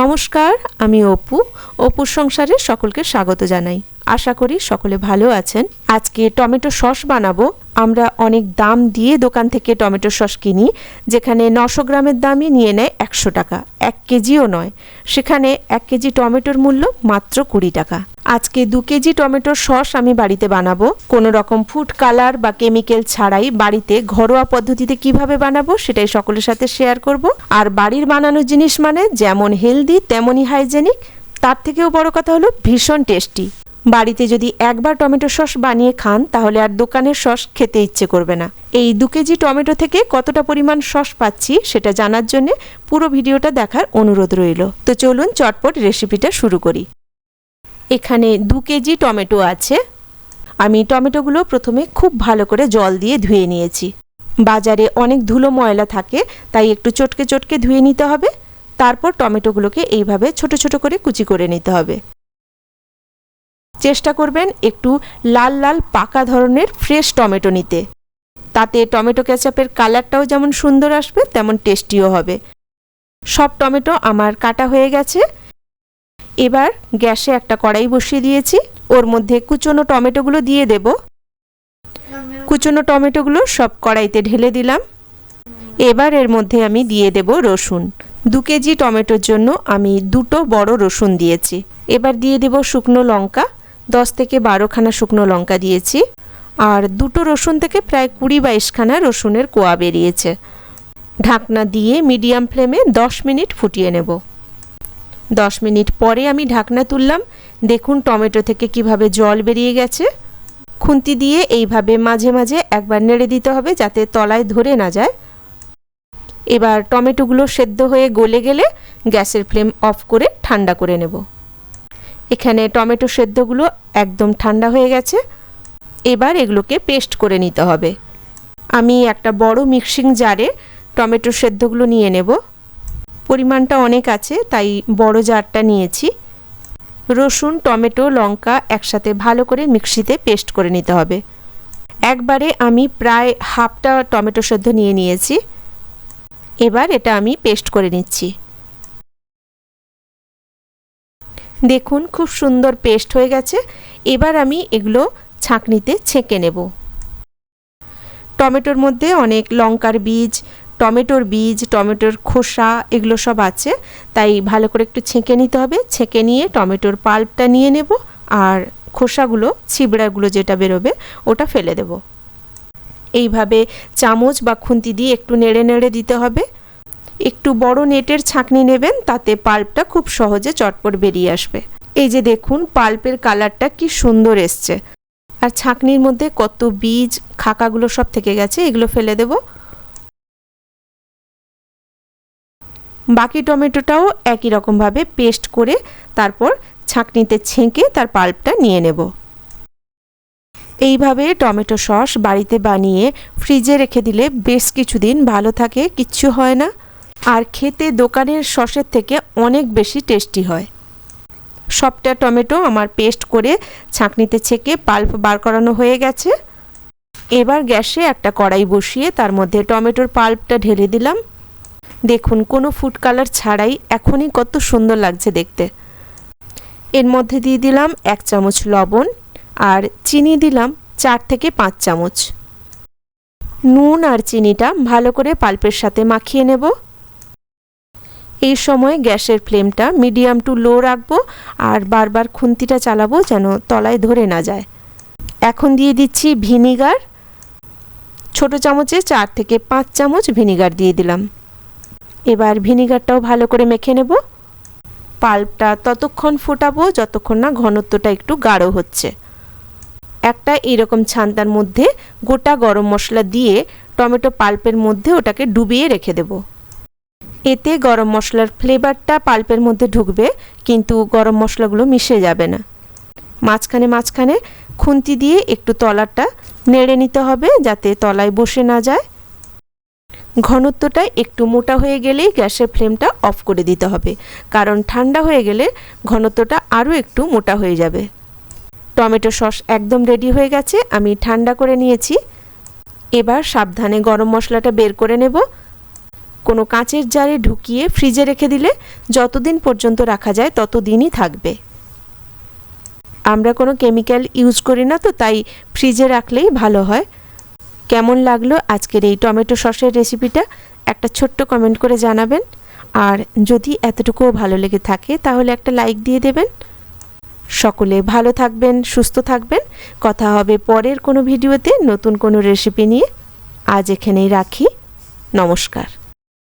নমস্কার, আমি অপু। অপুর সংসারে সকলকে স্বাগত জানাই। আশা করি সকলে ভালো আছেন। আজকে টমেটো সস বানাবো। আমরা অনেক দাম দিয়ে দোকান থেকে টমেটো সস কিনি, যেখানে নশো গ্রামের দামই নিয়ে নেয় একশো টাকা, এক কেজিও নয়। সেখানে এক কেজি টমেটোর মূল্য মাত্র কুড়ি টাকা। আজকে দু কেজি টমেটোর সস আমি বাড়িতে বানাবো। কোনো রকম ফুড কালার বা কেমিক্যাল ছাড়াই বাড়িতে ঘরোয়া পদ্ধতিতে কীভাবে বানাবো সেটাই সকলের সাথে শেয়ার করব। আর বাড়ির বানানো জিনিস মানে যেমন হেলদি তেমনই হাইজেনিক, তার থেকেও বড় কথা হলো ভীষণ টেস্টি। বাড়িতে যদি একবার টমেটো সস বানিয়ে খান, তাহলে আর দোকানের সস খেতে ইচ্ছে করবে না। এই দু কেজি টমেটো থেকে কতটা পরিমাণ সস পাচ্ছি, সেটা জানার জন্য পুরো ভিডিওটা দেখার অনুরোধ রইল। তো চলুন চটপট রেসিপিটা শুরু করি। এখানে দু কেজি টমেটো আছে। আমি টমেটোগুলো প্রথমে খুব ভালো করে জল দিয়ে ধুয়ে নিয়েছি। বাজারে অনেক ধুলো ময়লা থাকে, তাই একটু চটকে চটকে ধুয়ে নিতে হবে। তারপর টমেটোগুলোকে এইভাবে ছোট ছোট করে কুচি করে নিতে হবে। চেষ্টা করবেন একটু লাল লাল পাকা ধরনের ফ্রেশ টমেটো নিতে। তাতে টমেটো কেচাপের কালারটাও যেমন সুন্দর আসবে, তেমন টেস্টিও হবে। সব টমেটো আমার কাটা হয়ে গেছে। এবার গ্যাসে একটা কড়াই বসিয়ে দিয়েছি। ওর মধ্যে কুচনো টমেটোগুলো দিয়ে দেব। কুচনো টমেটোগুলো সব কড়াইতে ঢেলে দিলাম। এবার এর মধ্যে আমি দিয়ে দেব রসুন। দু কেজি টমেটোর জন্য আমি দুটো বড় রসুন দিয়েছি। এবার দিয়ে দেব শুকনো লঙ্কা। দশ থেকে বারোখানা শুকনো লঙ্কা দিয়েছি আর দুটো রসুন থেকে প্রায় কুড়ি বাইশখানা রসুনের কোয়া বেরিয়েছে। ঢাকনা দিয়ে মিডিয়াম ফ্লেমে দশ মিনিট ফুটিয়ে নেব। দশ মিনিট পরে আমি ঢাকনা তুললাম। দেখুন টমেটো থেকে কীভাবে জল বেরিয়ে গেছে। খুন্তি দিয়ে এইভাবে মাঝে মাঝে একবার নেড়ে দিতে হবে যাতে তলায় ধরে না যায়। এবার টমেটোগুলো সেদ্ধ হয়ে গলে গেলে গ্যাসের ফ্লেম অফ করে ঠান্ডা করে নেব। এখানে টমেটো সেদ্ধগুলো একদম ঠান্ডা হয়ে গেছে। এবার এগুলোকে পেস্ট করে নিতে হবে। আমি একটা বড় মিক্সিং জারে টমেটো সেদ্ধগুলো নিয়ে নেব। পরিমাণটা অনেক আছে, তাই বড় জারটা নিয়েছি। রসুন, টমেটো, লঙ্কা একসাথে ভালো করে মিক্সিতে পেস্ট করে নিতে হবে। একবারে আমি প্রায় হাফটা টমেটো সেদ্ধ নিয়ে নিয়েছি। এবার এটা আমি পেস্ট করে নিচ্ছি। দেখুন, খুব সুন্দর পেস্ট হয়ে গেছে। এবার আমি এগুলো ছাঁকনিতে ছেঁকে নেব। টমেটোর মধ্যে অনেক লঙ্কার বীজ, টমেটোর বীজ, টমেটোর খোসা, এগুলো সব আছে। তাই ভালো করে একটু ছেঁকে নিতে হবে। ছেঁকে নিয়ে টমেটোর পাল্পটা নিয়ে নেব আর খোসাগুলো, ছিবড়াগুলো যেটা বেরোবে, ওটা ফেলে দেব। এইভাবে চামচ বা খুন্তি দিয়ে একটু নেড়ে নেড়ে দিতে হবে। একটু বড় নেটের ছাঁকনি নেবেন, তাতে পাল্পটা খুব সহজে চটপট বেরিয়ে আসবে। এই যে দেখুন, পাল্পের কালারটা কি সুন্দর এসছে। আর ছাঁকনির মধ্যে কত বীজ, খাকাগুলো সব থেকে গেছে, এগুলো ফেলে দেব। বাকি টমেটোটাও একই রকমভাবে পেস্ট করে তারপর ছাঁকনিতে ছেঁকে তার পাল্পটা নিয়ে নেব। এইভাবে টমেটো সস বাড়িতে বানিয়ে ফ্রিজে রেখে দিলে বেশ কিছুদিন ভালো থাকে, কিচ্ছু হয় না। আর খেতে দোকানের সসের থেকে অনেক বেশি টেস্টি হয়। সবটা টমেটো আমার পেস্ট করে ছাঁকনিতে ছেঁকে পাল্প বার করানো হয়ে গেছে। এবার গ্যাসে একটা কড়াই বসিয়ে তার মধ্যে টমেটোর পাল্পটা ঢেলে দিলাম। দেখুন, কোনো ফুড কালার ছাড়াই এখনই কত সুন্দর লাগছে দেখতে। এর মধ্যে দিয়ে দিলাম এক চামচ লবণ আর চিনি দিলাম চার থেকে পাঁচ চামচ। নুন আর চিনিটা ভালো করে পাল্পের সাথে মাখিয়ে নেব। এই সময় গ্যাসের ফ্লেমটা মিডিয়াম টু লো রাখব আর বারবার খুন্তিটা চালাবো যেন তলায় ধরে না যায়। এখন দিয়ে দিচ্ছি ভিনিগার। ছোট চামচে চার থেকে পাঁচ চামচ ভিনিগার দিয়ে দিলাম। এবার ভিনিগারটাও ভালো করে মেখে নেব। পাল্পটা ততক্ষণ ফোটাবো যতক্ষণ না ঘনত্বটা একটু গাঢ় হচ্ছে। একটা এরকম ছান্তার মধ্যে গোটা গরম মশলা দিয়ে টমেটো পাল্পের মধ্যে ওটাকে ডুবিয়ে রেখে দেবো। এতে গরম মশলার ফ্লেভারটা পাল্পের মধ্যে ঢুকবে, কিন্তু গরম মশলাগুলো মিশে যাবে না। মাঝখানে মাঝখানে খুন্তি দিয়ে একটু তলাটা নেড়ে নিতে হবে যাতে তলায় বসে না যায়। ঘনত্বটা একটু মোটা হয়ে গেলেই গ্যাসের ফ্লেমটা অফ করে দিতে হবে, কারণ ঠান্ডা হয়ে গেলে ঘনত্বটা আরও একটু মোটা হয়ে যাবে। টমেটো সস একদম রেডি হয়ে গেছে, আমি ঠান্ডা করে নিয়েছি। এবার সাবধানে গরম মশলাটা বের করে নেব। কোনো কাঁচের জারে ঢুকিয়ে ফ্রিজে রেখে দিলে যতদিন পর্যন্ত রাখা যায় ততদিনই থাকবে। আমরা কোনো কেমিক্যাল ইউজ করি না তো, তাই ফ্রিজে রাখলেই ভালো হয়। কেমন লাগল আজকের এই টমেটো সসের রেসিপিটা? একটা ছোট্ট কমেন্ট করে জানাবেন। আর যদি এতটুকুও ভালো লেগে থাকে, তাহলে একটা লাইক দিয়ে দেবেন। সকলে ভালো থাকবেন, সুস্থ থাকবেন। কথা হবে পরের কোনো ভিডিওতে নতুন কোনো রেসিপি নিয়ে। আজ এখানেই রাখি। নমস্কার।